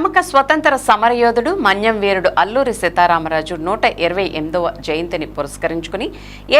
ప్రముఖ స్వతంత్ర సమరయోధుడు మన్యం వీరుడు అల్లూరి సీతారామరాజు నూట ఇరవై ఎనిమిదవ జయంతిని పురస్కరించుకుని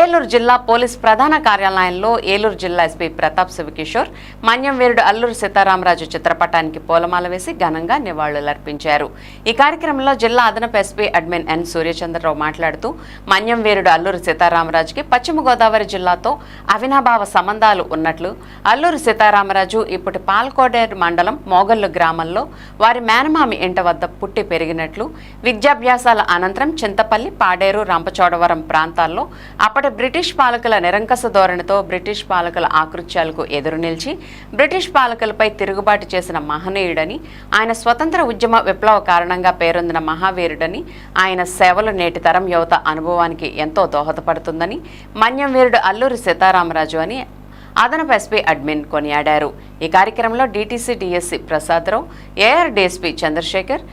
ఏలూరు జిల్లా పోలీస్ ప్రధాన కార్యాలయంలో ఏలూరు జిల్లా ఎస్పీ ప్రతాప్ శివకిషోర్ మన్యం వీరుడు అల్లూరి సీతారామరాజు చిత్రపటానికి పూలమాల వేసి ఘనంగా నివాళులర్పించారు. ఈ కార్యక్రమంలో జిల్లా అదనపు ఎస్పీ అడ్మిన్ ఎన్ సూర్యచంద్రరావు మాట్లాడుతూ మన్యం వీరుడు అల్లూరి సీతారామరాజుకి పశ్చిమ గోదావరి జిల్లాతో అవినాభావ సంబంధాలు ఉన్నట్లు అల్లూరి సీతారామరాజు ఇప్పటి పాల్కోడేరు మండలం మోగల్లు గ్రామంలో వారి మేనమామి ఇంట వద్ద పుట్టి పెరిగినట్లు విద్యాభ్యాసాల అనంతరం చింతపల్లి పాడేరు రంపచోడవరం ప్రాంతాల్లో అప్పటి బ్రిటిష్ పాలకుల నిరంకస ధోరణితో బ్రిటిష్ పాలకుల ఆకృత్యాలకు ఎదురు నిలిచి బ్రిటిష్ పాలకులపై తిరుగుబాటు చేసిన మహనీయుడని ఆయన స్వతంత్ర ఉద్యమ విప్లవ కారణంగా పేరొందిన మహావీరుడని ఆయన సేవలు నేటి తరం యువత అనుభవానికి ఎంతో దోహదపడుతుందని మన్యం వీరుడు అల్లూరి సీతారామరాజు అని అదనపు ఎస్పీ అడ్మిన్ కొనియాడారు. ఈ కార్యక్రమంలో DTC DSC Prasadarao AR DSP Chandrasekhar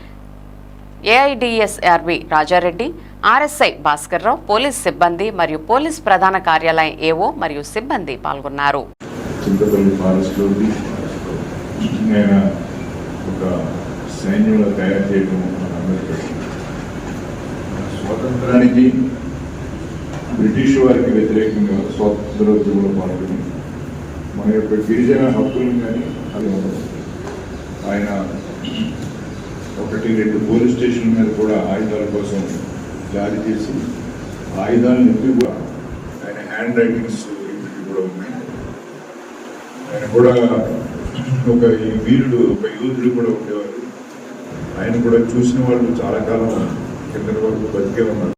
ఏఐడిఎస్ఆర్బి Rajareddy RSI Bhaskar Rao police సిబ్బంది మరియు పోలీస్ ప్రధాన కార్యాలయం ఏఓ మరియు సిబ్బంది పాల్గొన్నారు. చింతపల్లి ఫారెస్ట్లో నేను ఒక సైన్యంలో తయారు చేయడం స్వాతంత్రానికి బ్రిటిష్ వారికి వ్యతిరేకంగా స్వాతంత్రోద్యమంలో పాల్గొని మన యొక్క గిరిజన హక్కులను కానీ అది ఆయన ఒకటి రెండు పోలీస్ స్టేషన్ మీద కూడా ఆయుధాల కోసం జారీ చేసి ఆయుధాలను ఎత్తి కూడా ఆయన హ్యాండ్ రైటింగ్స్ ఇప్పటికి కూడా ఉన్నాయి. ఆయన కూడా ఒక ఈ వీరుడు ఒక యూదుడు కూడా ఉండేవారు. ఆయన కూడా చూసిన వాళ్ళు చాలా కాలం కింద వరకు బతికే ఉన్నారు.